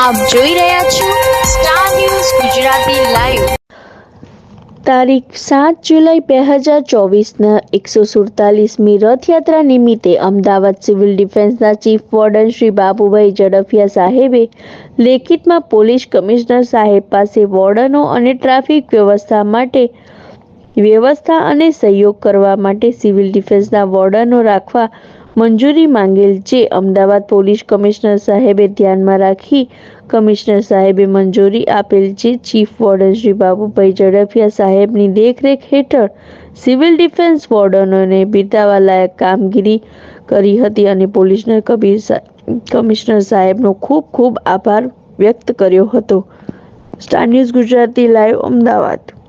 આપ જોઈ રહ્યા છો સ્ટાર ન્યૂઝ ગુજરાતી લાઈવ તારીખ સાત જુલાઈ બે હજાર ચોવીસના એકસો સુડતાલીસમી રથયાત્રા નિમિત્તે અમદાવાદ સિવિલ ડિફેન્સના ચીફ વોર્ડન શ્રી બાબુભાઈ ઝડફિયા સાહેબે લેખિતમાં પોલીસ કમિશનર સાહેબ પાસે વોર્ડનો અને ટ્રાફિક વ્યવસ્થા માટે વ્યવસ્થા અને સહયોગ કરવા માટે સિવિલ ડિફેન્સના વોર્ડનો રાખવા મંજૂરી માંગેલ જે અમદાવાદ પોલીસ કમિશનર સાહેબે ધ્યાનમાં રાખી કમિશનર સાહેબે મંજૂરી આપેલ છે ચીફ વોર્ડન શ્રી બાબુભાઈ ઝડફિયા સાહેબની દેખરેખ હેઠળ સિવિલ ડિફેન્સ વોર્ડનોને બિરદાવવા લાયક કામગીરી કરી હતી અને પોલીસના કબીર કમિશનર સાહેબનો ખૂબ ખૂબ આભાર વ્યક્ત કર્યો હતો. Star news Gujarati live Ahmedabad.